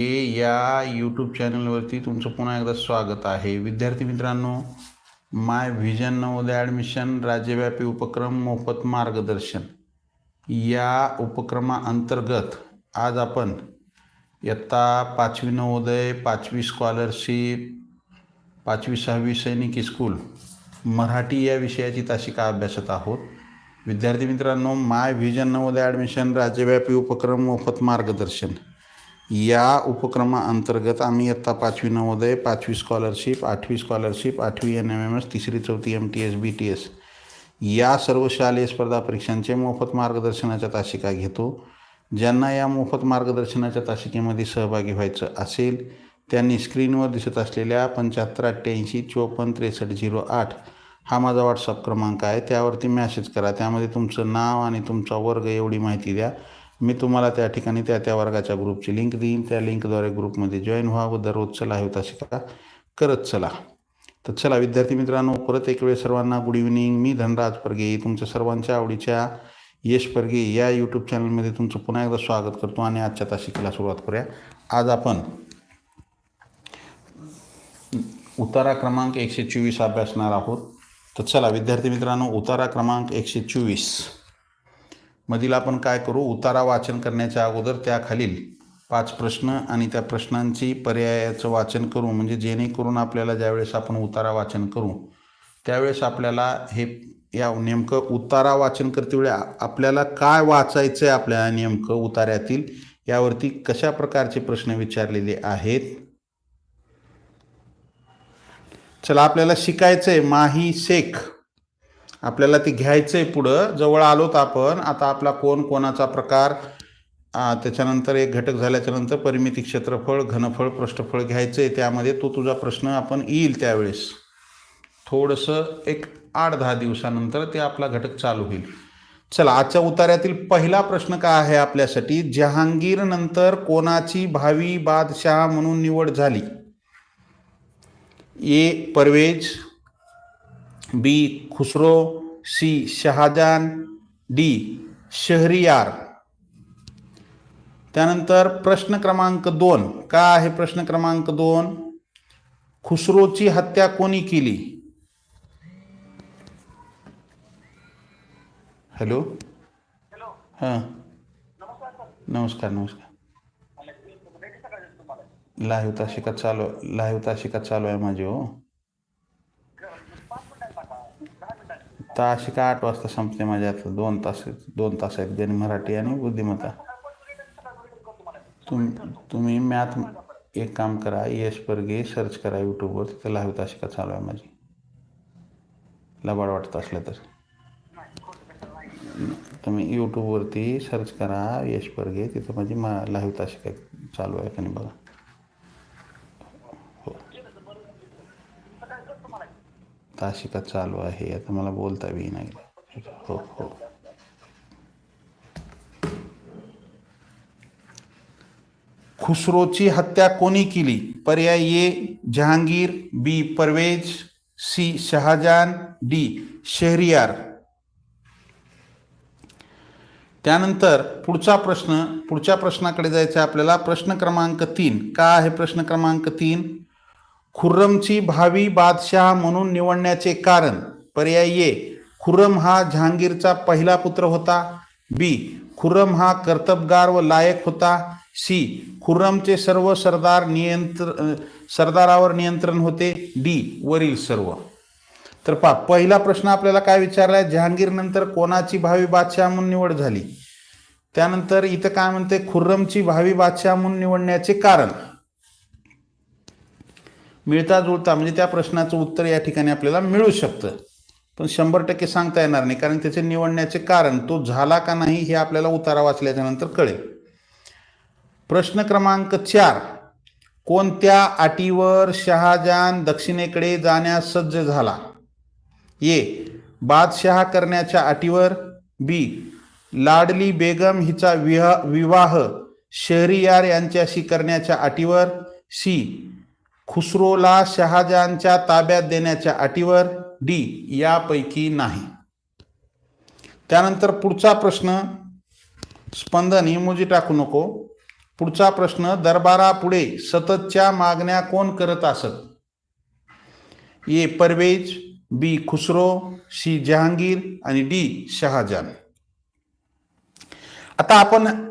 हे या यूट्यूब चॅनलवरती तुमचं पुन्हा एकदा स्वागत आहे. विद्यार्थी मित्रांनो माय व्हिजन नवोदय ॲडमिशन राज्यव्यापी उपक्रम मोफत मार्गदर्शन. या उपक्रमाअंतर्गत आज आपण इयत्ता पाचवी नवोदय पाचवी स्कॉलरशिप पाचवी सहावी सैनिक स्कूल मराठी या विषयाची तासिका अभ्यासत आहोत. विद्यार्थी मित्रांनो माय व्हिजन नवोदय ॲडमिशन राज्यव्यापी उपक्रम मोफत मार्गदर्शन. या उपक्रमाअंतर्गत आम्ही इयत्ता पाचवी नवोदय पाचवी स्कॉलरशिप आठवी स्कॉलरशिप आठवी एन एम एम एस तिसरी चौथी M T S B T S या सर्व शालेय स्पर्धा परीक्षांचे मोफत मार्गदर्शनाच्या तासिका घेतो. ज्यांना या मोफत मार्गदर्शनाच्या तासिकेमध्ये सहभागी व्हायचं असेल त्यांनी स्क्रीनवर दिसत असलेल्या पंच्याहत्तर अठ्ठ्याऐंशी चोपन्न त्रेसष्ट झिरो आठ हा माझा व्हॉट्सअप क्रमांक आहे. त्यावरती मॅसेज करा. त्यामध्ये तुमचं नाव आणि तुमचा वर्ग एवढी माहिती द्या. मी तुम्हाला त्या ठिकाणी त्या त्या वर्गाच्या ग्रुपची लिंक देईन. त्या लिंकद्वारे ग्रुपमध्ये जॉईन व्हा. व दररोज चला होता शिका करत चला. तर चला विद्यार्थी मित्रांनो परत एक वेळ सर्वांना गुड इव्हनिंग मी धनराज परगे तुमच्या सर्वांच्या आवडीच्या यश परगे या यूट्यूब चॅनलमध्ये तुमचं पुन्हा एकदा स्वागत करतो आणि आजच्या तासिकेला सुरुवात करूया. आज आपण उतारा क्रमांक एकशे चोवीस अभ्यासणार आहोत. तर चला विद्यार्थी मित्रांनो उतारा क्रमांक एकशे चोवीस. मधील आपण काय करू? उतारा वाचन करण्याच्या अगोदर त्याखालील पाच प्रश्न आणि त्या प्रश्नांची पर्यायाचं वाचन करू. म्हणजे जेणेकरून आपल्याला ज्यावेळेस आपण उतारा वाचन करू त्यावेळेस आपल्याला हे या नेमकं उतारा वाचन करतेवेळी आपल्याला काय वाचायचं आहे आपल्या नेमकं उतार्यातील यावरती कशा प्रकारचे प्रश्न विचारलेले आहेत? चला आपल्याला शिकायचं आहे माही शेख. आपल्याला ते घ्यायचं आहे पुढं. जवळ आलोत आपण. आता आपला कोण कोणाचा प्रकार त्याच्यानंतर एक घटक झाल्याच्यानंतर परिमिती क्षेत्रफळ घनफळ पृष्ठफळ घ्यायचं आहे त्यामध्ये तो तुझा प्रश्न आपण येईल त्यावेळेस. थोडंसं एक आठ दहा दिवसानंतर ते आपला घटक चालू होईल. चला आजच्या उतार्यातील पहिला प्रश्न काय आहे आपल्यासाठी? जहांगीर नंतर कोणाची भावी बादशहा म्हणून निवड झाली? A. Parvez B Khusro C Shahjahan D Shahryar त्यानंतर प्रश्न क्रमांक दोन. का आहे प्रश्न क्रमांक दोन? खुसरोची हत्या कोणी केली? हॅलो? हां. नमस्कार नमस्कार लाईव्ह तासिका चालू लाईव्ह तासिका चालू आहे माझी हो. तासिका आठ वाजता संपते माझ्या आता दोन तास दोन तास आहेत. गणित मराठी आणि बुद्धिमत्ता. तुम तुम्ही मॅथ एक काम करा. यश परगे सर्च करा यूट्यूबवर तिथं लावी तासिका चालू आहे माझी. लबाड वाटत असलं तर. तुम्ही यूट्यूबवरती सर्च करा यश परगे. तिथं माझी मा लाईव्ह तासिका चालू आहे. का नाही बघा. तासिका चालू आहे. आता मला बोलता बी नाही. हो हो. खुसरोची हत्या कोणी केली? पर्याय A Jahangir B Parvez C Shahjahan D Shahryar. त्यानंतर पुढचा प्रश्न पुढच्या प्रश्नाकडे जायचा आपल्याला. प्रश्न क्रमांक तीन. का आहे प्रश्न क्रमांक तीन? खुर्रमची भावी बादशाह म्हणून निवडण्याचे कारण पर्याय ए खुर्रम हा जहांगीरचा पहिला पुत्र होता. बी खुर्रम हा कर्तबगार व लायक होता. सी खुर्रमचे सर्व सरदार नियंत्र सरदारावर नियंत्रण होते. डी वरील सर्व. तर पा पहिला प्रश्न आपल्याला काय विचारला आहे जहांगीर नंतर कोणाची भावी बादशाह म्हणून निवड झाली? त्यानंतर इथं काय म्हणते? खुर्रमची भावी बादशाह म्हणून निवडण्याचे कारण. मिळता जुळता म्हणजे त्या प्रश्नाचं उत्तर या ठिकाणी आपल्याला मिळू शकतं. पण शंभर टक्के सांगता येणार नाही कारण त्याचे निवडण्याचे कारण तो झाला का नाही हे आपल्याला उतारा वाचल्याच्या नंतर कळेल. प्रश्न क्रमांक चार कोणत्या अटीवर शहाजान दक्षिणेकडे जाण्यास सज्ज झाला? ए बादशहा करण्याच्या अटीवर बी लाडली बेगम हिचा विह विवाह शहरियार यांच्याशी करण्याच्या अटीवर सी खुसरोला शहाजहानच्या ताब्यात देण्याच्या अटीवर डी यापैकी नाही. त्यानंतर पुढचा प्रश्न स्पंदन इमोजी टाकू नको. पुढचा प्रश्न दरबारापुढे सततच्या मागण्या कोण करत असत? A Parvez B Khusro C Jahangir आणि डी शहाजहान आता आपण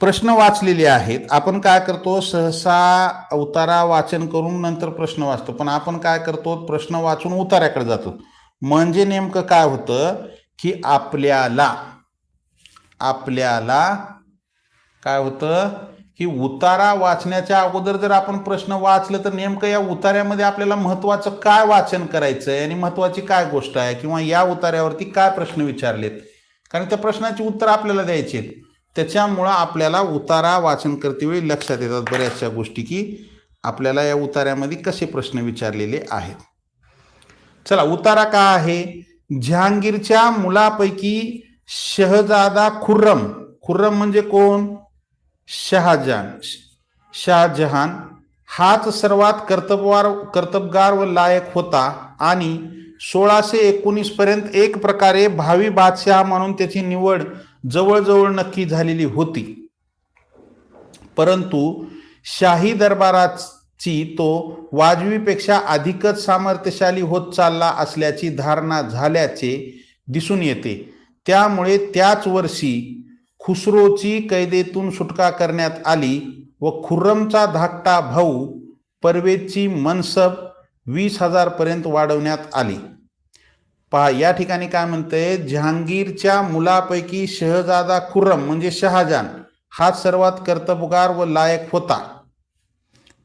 प्रश्न वाचलेले आहेत. आपण काय करतो? सहसा उतारा वाचन करून नंतर प्रश्न वाचतो. पण आपण काय करतो? प्रश्न वाचून उताऱ्याकडे जातो. म्हणजे नेमकं काय होतं की आपल्याला आपल्याला काय होतं की उतारा वाचण्याच्या अगोदर जर आपण प्रश्न वाचलं तर नेमकं या उतार्यामध्ये आपल्याला महत्वाचं काय वाचन करायचं आहे आणि महत्वाची काय गोष्ट आहे? किंवा या उतार्यावरती काय प्रश्न विचारलेत? कारण त्या प्रश्नाची उत्तर आपल्याला द्यायची आहेत. त्याच्यामुळं आपल्याला उतारा वाचन करतेवेळी लक्षात येतात बऱ्याचशा गोष्टी की आपल्याला या उतार्यामध्ये कसे प्रश्न विचारलेले आहेत. चला उतारा का आहे? जहांगीरच्या मुलापैकी शहजादा खुर्रम. खुर्रम म्हणजे कोण? शहाजहान. शहाजहान हाच सर्वात कर्तबवार कर्तबगार व लायक होता आणि सोळाशे एकोणीस पर्यंत एक प्रकारे भावी बादशहा म्हणून त्याची निवड जवळजवळ नक्की झालेली होती. परंतु शाही दरबाराची तो वाजवीपेक्षा अधिकच सामर्थ्यशाली होत चालला असल्याची धारणा झाल्याचे दिसून येते. त्यामुळे त्याच वर्षी खुसरोची कैदेतून सुटका करण्यात आली व खुर्रमचा धाकटा भाऊ परवेजची मनसब वीस हजारपर्यंत वाढवण्यात आली. पहा या ठिकाणी काय म्हणतंय जहांगीरच्या मुलापैकी शहजादा खुर्रम म्हणजे शहाजहान हा सर्वात कर्तबगार व लायक होता.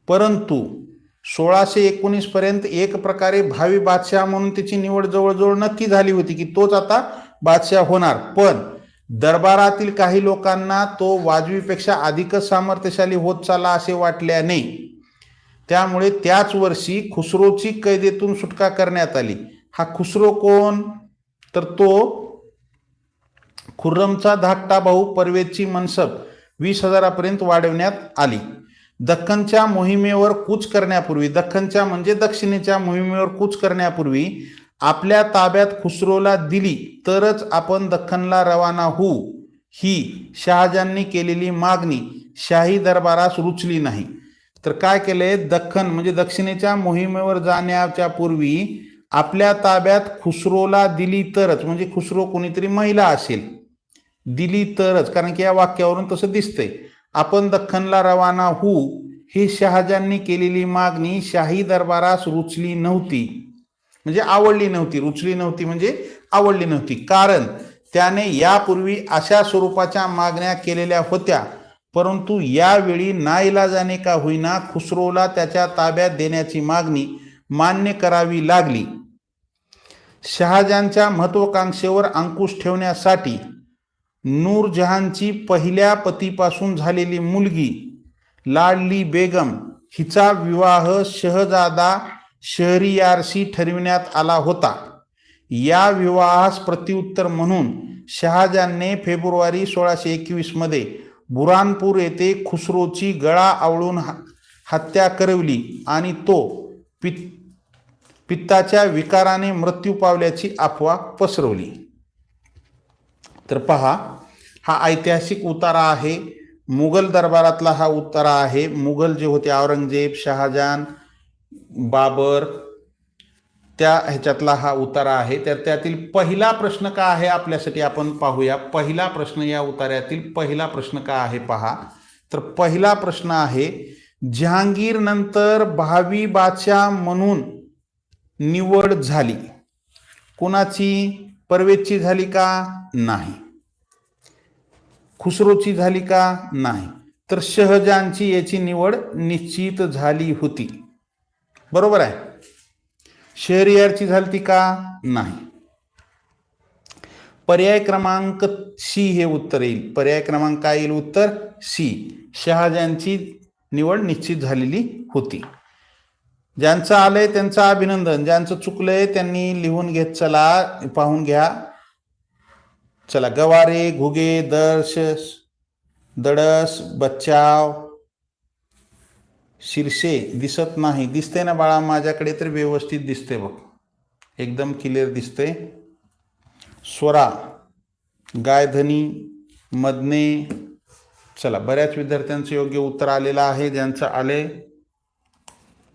परंतु सोळाशे एकोणीस पर्यंत एक प्रकारे भावी बादशाह म्हणून त्याची निवड जवळजवळ नक्की झाली होती की तोच आता बादशाह होणार. पण दरबारातील काही लोकांना तो वाजवीपेक्षा अधिकच सामर्थ्यशाली होत चालला असे वाटल्याने त्यामुळे त्याच वर्षी खुसरोची कैदेतून सुटका करण्यात आली. हा खुसरो कोण? तर तो खुर्रमचा धाकटा भाऊ परवेजची मनसब वीस हजारापर्यंत वाढवण्यात आली. दख्खनच्या मोहिमेवर कूच करण्यापूर्वी दख्खनच्या म्हणजे दक्षिणेच्या मोहिमेवर कूच करण्यापूर्वी आपल्या ताब्यात खुसरोला दिली तरच आपण दख्खनला रवाना होऊ ही शहाजांनी केलेली मागणी शाही दरबारास रुचली नाही. तर काय केलंय? दख्खन म्हणजे दक्षिणेच्या मोहिमेवर जाण्याच्या पूर्वी आपल्या ताब्यात खुसरोला दिली तरच म्हणजे खुसरो कोणीतरी महिला असेल दिली तरच कारण की या वाक्यावरून तसं दिसतंय. आपण दख्खनला रवाना होऊ ही शहाजांनी केलेली मागणी शाही दरबारास रुचली नव्हती. म्हणजे आवडली नव्हती रुचली नव्हती म्हणजे आवडली नव्हती. कारण त्याने यापूर्वी अशा स्वरूपाच्या मागण्या केलेल्या होत्या परंतु यावेळी नाईलाजाने का होईना खुसरोला त्याच्या ताब्यात देण्याची मागणी मान्य करावी लागली. शहाजहानच्या महत्वाकांक्षेवर अंकुश ठेवण्यासाठी नूरजहानची पहिल्या पतीपासून झालेली मुलगी लाडली बेगम हिचा विवाह शहजादा शहरियारशी ठरविण्यात आला होता. या विवाहास प्रत्युत्तर म्हणून शहाजहानने फेब्रुवारी सोळाशे एकवीसमध्ये बुरानपूर येथे खुसरोची गळा आवळून ह- हत्या करवली आणि तो पित पित्ताच्या विकाराने मृत्यू पावल्याची अफवा पसरवली. तर पहा हा ऐतिहासिक उतारा आहे. मुघल दरबारातला हा उतारा आहे. मुघल जे होते औरंगजेब शहाजहान बाबर त्या ह्याच्यातला हा उतारा आहे. तर त्यातील पहिला प्रश्न का आहे आपल्यासाठी आपण पाहूया. पहिला प्रश्न या उतार्यातील पहिला प्रश्न का आहे पहा. तर पहिला प्रश्न आहे जहांगीरनंतर भावी बादशाह म्हणून निवड झाली. कोणाची? परवेजची झाली का? नाही. खुसरोची झाली का? नाही. तर शहजानची याची निवड निश्चित झाली होती. बरोबर आहे? शहरियारची झाली ती का? नाही. पर्याय क्रमांक सी हे उत्तर येईल. पर्याय क्रमांक काय येईल? उत्तर सी. शहाजानची निवड निश्चित झालेली होती. ज्यांचं आलंय त्यांचं अभिनंदन ज्यांचं चुकलंय त्यांनी लिहून घेत चला पाहून घ्या. चला गवारे घुगे दर्श दडस बच्चाव. शिरसे दिसत नाही. दिसते ना बाळा माझ्याकडे तर व्यवस्थित दिसते बघ. एकदम क्लिअर दिसते स्वरा गायधनी मदने. चला बऱ्याच विद्यार्थ्यांचं योग्य उत्तर आलेलं आहे ज्यांचं आले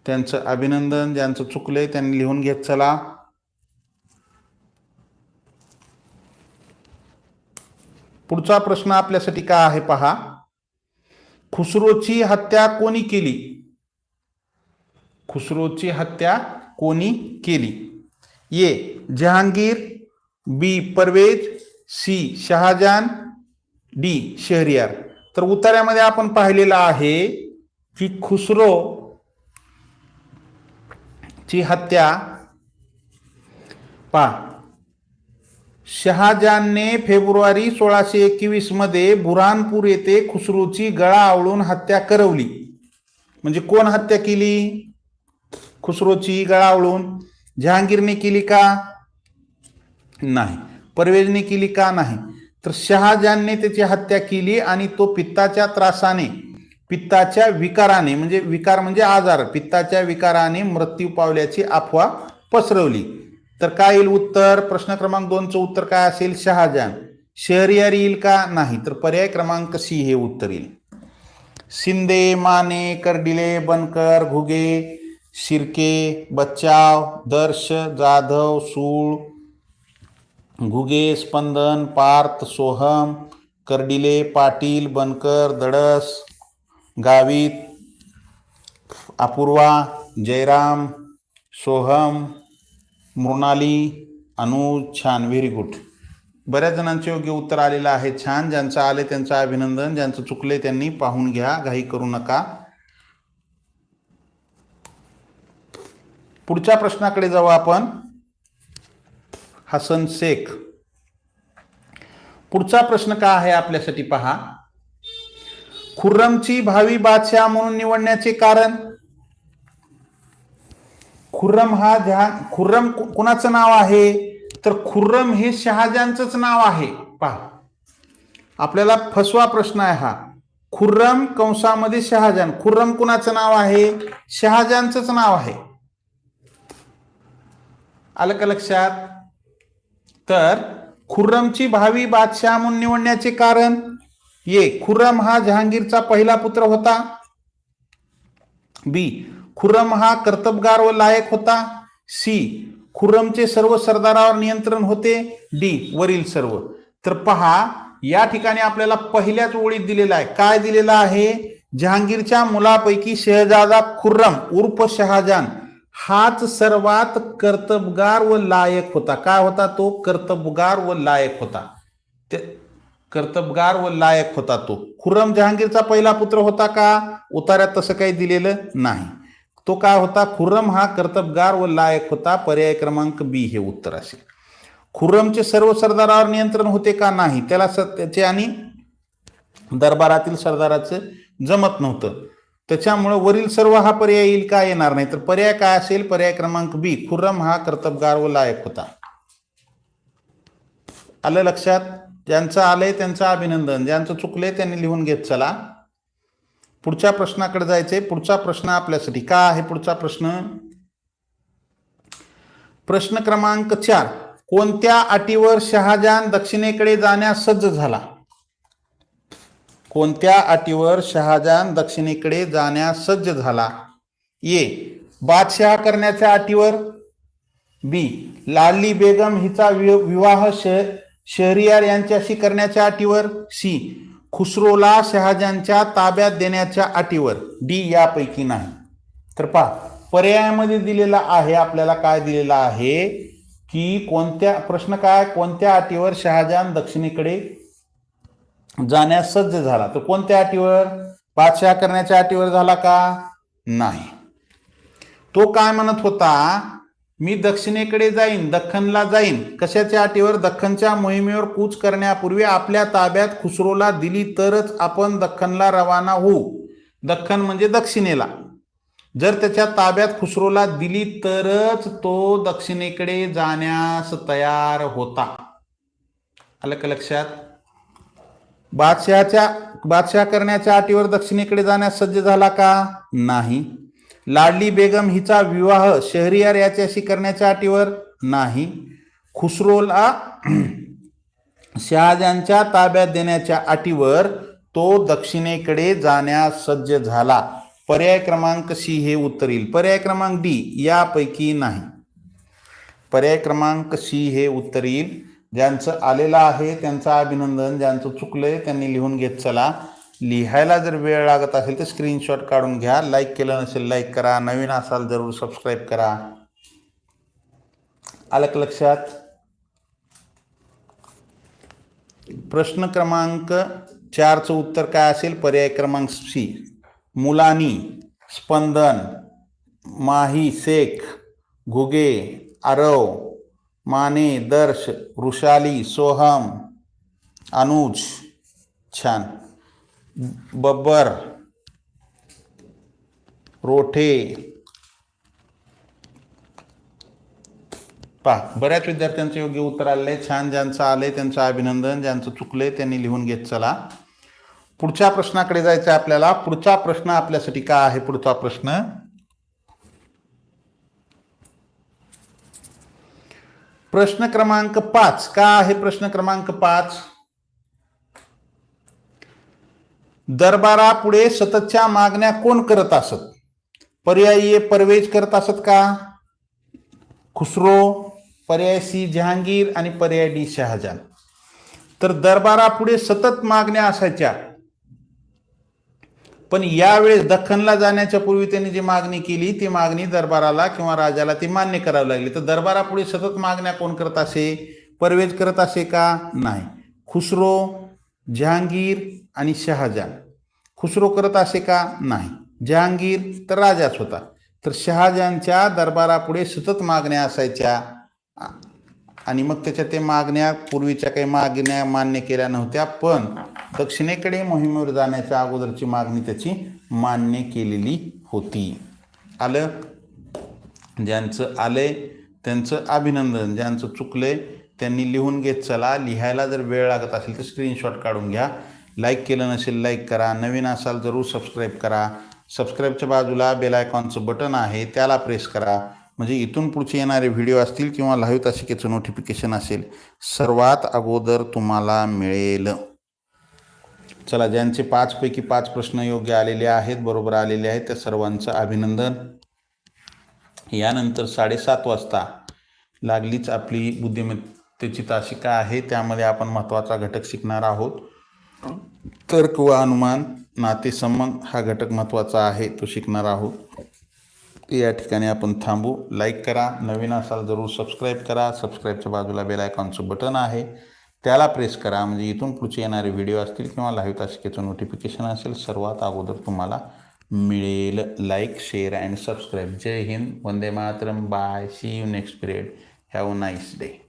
त्यांचं अभिनंदन ज्यांचं चुकलंय त्यांनी लिहून घेत चला. पुढचा प्रश्न आपल्यासाठी काय आहे पहा. खुसरोची हत्या कोणी केली? खुसरोची हत्या कोणी केली? A. Jahangir B. Parvez C. Shahjahan D. Shahryar. तर उतार्यामध्ये आपण पाहिलेलं आहे की खुसरो ची हत्या. पा. शहाजानने फेब्रुवारी सोळाशे एकवीसमध्ये बुरानपूर येथे खुसरूची गळा आवळून हत्या करवली. म्हणजे कोण हत्या केली? खुसरोची गळा आवळून. जहांगीरने केली का? नाही. परवेजने केली का? नाही. तर शहाजानने त्याची हत्या केली आणि तो पित्ताच्या त्रासाने पित्ताच्या विकाराने म्हणजे विकार म्हणजे आजार पित्ताच्या विकाराने मृत्यू पावल्याची अफवा पसरवली. तर काय येईल उत्तर? प्रश्न क्रमांक दोनचं उत्तर काय असेल? शहाजान शहरियार येईल का? नाही. तर पर्याय क्रमांक सी हे उत्तर येईल. शिंदे माने कर्डिले बनकर घुगे शिर्के बच्चाव दर्श जाधव सूळ घुगे स्पंदन पार्थ सोहम कर्डिले पाटील बनकर दडस गावित अपूर्वा जयराम सोहम मृणाली अनुज छान व्हेरी गुड. बऱ्याच जणांचे योग्य उत्तर आलेलं आहे. छान ज्यांचं आले त्यांचं अभिनंदन ज्यांचं चुकले त्यांनी पाहून घ्या घाई करू नका. पुढच्या प्रश्नाकडे जाऊ आपण. हसन शेख. पुढचा प्रश्न काय आहे आपल्यासाठी पहा. खुर्रमची भावी बादशाह म्हणून निवडण्याचे कारण? खुर्रम हा जहा खुर्रम कोणाचं कुणाचं नाव आहे? तर खुर्रम हे शहाजांचंच नाव आहे. पहा. आपल्याला फसवा प्रश्न आहे हा. खुर्रम कंसामध्ये शहाजान खुर्रम कुणाचं नाव आहे? शहाजांचंच नाव आहे. आलं का लक्षात? तर खुर्रमची भावी बादशाह म्हणून निवडण्याचे कारण? ये खुर्रम हा जहांगीरचा पहिला पुत्र होता. बी. खुर्रम हा कर्तबगार व लायक होता. सी. खुर्रमचे सर्व सरदारावर नियंत्रण होते. डी. वरील सर्व. तर पहा या ठिकाणी आपल्याला पहिल्याच ओळीत दिलेला आहे. काय दिलेला आहे? जहांगीरच्या मुलापैकी शहजादा खुर्रम उर्फ शहाजान हाच सर्वात कर्तबगार व लायक होता. काय होता तो? कर्तबगार व लायक होता. ते कर्तबगार व लायक होता तो. खुर्रम जहांगीरचा पहिला पुत्र होता का? उतार्यात तसं काही दिलेलं नाही. तो काय होता? खुर्रम हा कर्तबगार व लायक होता. पर्याय क्रमांक बी हे उत्तर असेल. खुर्रमचे सर्व सरदारावर नियंत्रण होते का नाही? त्याला स त्याचे आणि दरबारातील सरदाराचं जमत नव्हतं. त्याच्यामुळं वरील सर्व हा पर्याय येईल का? येणार नाही. तर पर्याय काय असेल? पर्याय क्रमांक बी खुर्रम हा कर्तबगार व लायक होता. आलं लक्षात? ज्यांचं आलंय त्यांचं अभिनंदन ज्यांचं चुकलंय त्यांनी लिहून घेत चला. पुढच्या प्रश्नाकडे जायचंय. पुढचा प्रश्न आपल्यासाठी का आहे पुढचा प्रश्न? प्रश्न क्रमांक चार. कोणत्या अटीवर शहाजान दक्षिणेकडे जाण्यास सज्ज झाला? कोणत्या अटीवर शहाजान दक्षिणेकडे जाण्यास सज्ज झाला? ए. बादशहा करण्याच्या अटीवर. बी. लाली बेगम हिचा वि- विवाह श शहरियार यांच्याशी करण्याच्या अटीवर सी. खुसरोला शहाजांच्या ताब्यात देण्याच्या अटीवर डी. यापैकी नाही. तर पहा पर्यायामध्ये दिलेला आहे आपल्याला काय दिलेला आहे? की कोणत्या प्रश्न काय? कोणत्या अटीवर शहाजान दक्षिणेकडे जाण्यास सज्ज झाला? तर कोणत्या अटीवर? बादशाह करण्याच्या अटीवर झाला का? नाही. तो काय म्हणत होता? मी दक्षिणेकडे जाईन दख्खनला जाईन. कशाच्या अटीवर? दख्खनच्या मोहिमेवर कूच करण्यापूर्वी आपल्या ताब्यात खुसरोला दिली तरच आपण दख्खनला रवाना होऊ. दख्खन म्हणजे दक्षिणेला. जर त्याच्या ताब्यात खुसरोला दिली तरच तो दक्षिणेकडे जाण्यास तयार होता. आलं का लक्षात? बादशहाच्या बादशाह करण्याच्या अटीवर दक्षिणेकडे जाण्यास सज्ज झाला का? नाही. लाडली बेगम हिचा विवाह शहरियार याच्याशी करण्याच्या अटीवर नाही. खुसरोला शहाजांच्या ताब्यात देण्याच्या अटीवर तो दक्षिणेकडे जाण्यास सज्ज झाला. पर्याय क्रमांक सी हे उत्तर येईल पर्याय क्रमांक डी यापैकी नाही. पर्याय क्रमांक सी हे उत्तर येईल ज्यांचं आलेलं आहे त्यांचं अभिनंदन ज्यांचं चुकलंय त्यांनी लिहून घेत चला. लिहायला जर वेळ लागत असेल तर स्क्रीनशॉट काढून घ्या. लाईक केलं नसेल लाईक करा. नवीन असाल जरूर सबस्क्राईब करा. आलं लक्षात? प्रश्न क्रमांक चारचं उत्तर काय असेल? पर्याय क्रमांक सी मुलानी स्पंदन माही शेख घुगे आरव माने दर्श वृषाली सोहम अनुज. छान. बब्बर रोठे. पहा बऱ्याच विद्यार्थ्यांचं योग्य उत्तर आले छान ज्यांचं आलंय त्यांचं अभिनंदन ज्यांचं चुकलंय त्यांनी लिहून घेत चला. पुढच्या प्रश्नाकडे जायचं आहे आपल्याला. पुढचा प्रश्न आपल्यासाठी काय आहे? पुढचा प्रश्न? प्रश्न क्रमांक पाच. का आहे प्रश्न क्रमांक पाच? दरबारापुढे सततच्या मागण्या कोण करत असत? पर्यायी परवेज करत असत का? खुसरो पर्याय सी जहांगीर आणि पर्याय डी शहाजान तर दरबारापुढे सतत मागण्या असायच्या. पण यावेळेस दख्खनला जाण्याच्या पूर्वी त्यांनी जी मागणी केली ती मागणी दरबाराला किंवा राजाला ती मान्य करावी लागली. तर दरबारापुढे सतत मागण्या कोण करत असे? परवेज करत असे का? नाही. खुसरो जहांगीर आणि शहाजान खुसरो करत असे का? नाही. जहांगीर तर राजाच होता. तर शहाजहानच्या दरबारापुढे सतत मागण्या असायच्या. आणि मग त्याच्या ते मागण्या पूर्वीच्या काही मागण्या मान्य केल्या नव्हत्या पण दक्षिणेकडे मोहिमेवर जाण्याच्या अगोदरची मागणी त्याची मान्य केलेली होती. आलं? ज्यांचं आलंय त्यांचं अभिनंदन ज्यांचं चुकलंय त्यांनी लिहून घेत चला. लिहायला जर वेळ लागत असेल तर स्क्रीनशॉट काढून घ्या. लाईक केलं नसेल लाईक करा. नवीन असाल जरूर सबस्क्राईब करा. सबस्क्राईबच्या बाजूला बेल आयकॉनचं बटन आहे त्याला प्रेस करा. म्हणजे इथून पुढचे येणारे व्हिडिओ असतील किंवा लाईव्ह तासिकेचं नोटिफिकेशन असेल सर्वात अगोदर तुम्हाला मिळेल. चला ज्यांचे पाचपैकी पाच प्रश्न योग्य आलेले आहेत बरोबर आलेले आहेत त्या सर्वांचं अभिनंदन. यानंतर साडेसात वाजता लागलीच आपली त्याची तासिका आहे त्यामध्ये आपण महत्त्वाचा घटक शिकणार आहोत. तर्क व अनुमान नातेसंबंध हा घटक महत्त्वाचा आहे तो शिकणार आहोत. या ठिकाणी आपण थांबू. लाईक करा. नवीन असाल जरूर सबस्क्राईब करा. सबस्क्राईबच्या बाजूला बेल आयकॉनचं बटन आहे. त्याला प्रेस करा. म्हणजे इथून पुढचे येणारे व्हिडिओ असतील किंवा लाईव्ह तासिकेचं नोटिफिकेशन असेल सर्वात अगोदर तुम्हाला मिळेल. Like share and subscribe Jai Hind. Vande Mataram. Bye see you next period have a nice day